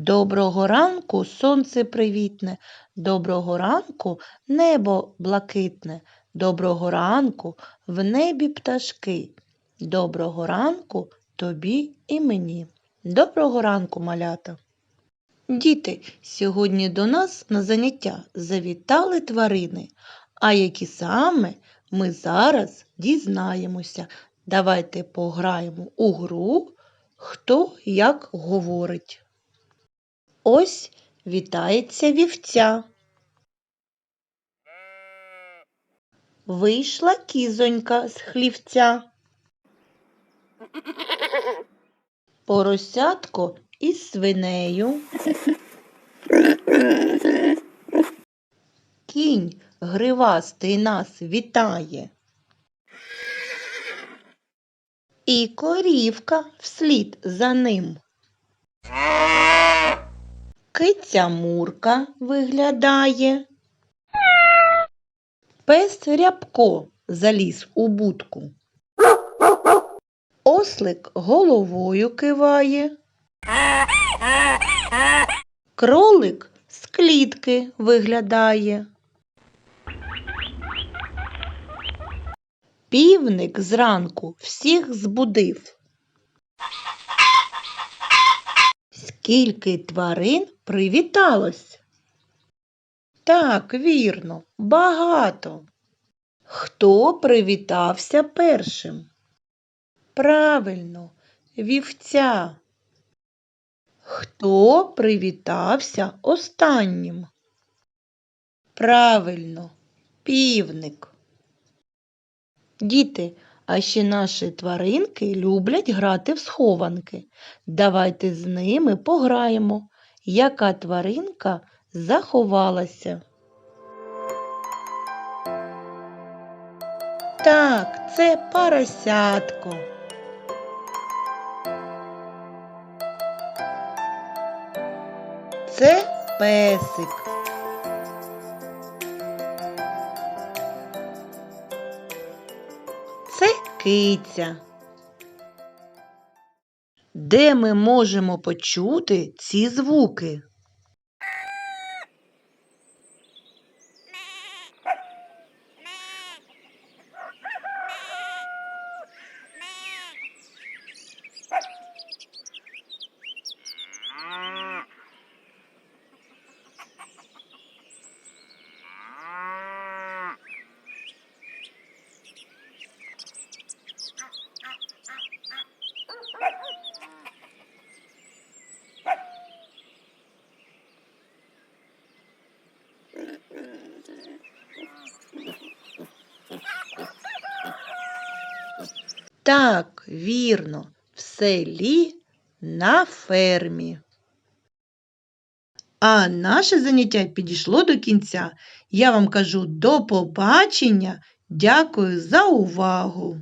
Доброго ранку, сонце привітне, доброго ранку, небо блакитне, доброго ранку, в небі пташки. Доброго ранку тобі і мені. Доброго ранку, малята. Діти, сьогодні до нас на заняття завітали тварини, а які саме ми зараз дізнаємося. Давайте пограємо у гру, хто як говорить. Ось вітається вівця. Вийшла кізонька з хлівця. Поросятко із свинею. Кінь гривастий нас вітає. І корівка вслід за ним. Киця Мурка виглядає. Пес Рябко заліз у будку. Ослик головою киває. Кролик з клітки виглядає. Півник зранку всіх збудив. Скільки тварин привіталось? Так, вірно, багато. Хто привітався першим? Правильно, вівця. Хто привітався останнім? Правильно, півник. Діти, а ще наші тваринки люблять грати в схованки. Давайте з ними пограємо. Яка тваринка заховалася? Так, це поросятко. Це песик. Киця. Де ми можемо почути ці звуки? Так, вірно, в селі на фермі. А наше заняття підійшло до кінця. Я вам кажу до побачення. Дякую за увагу!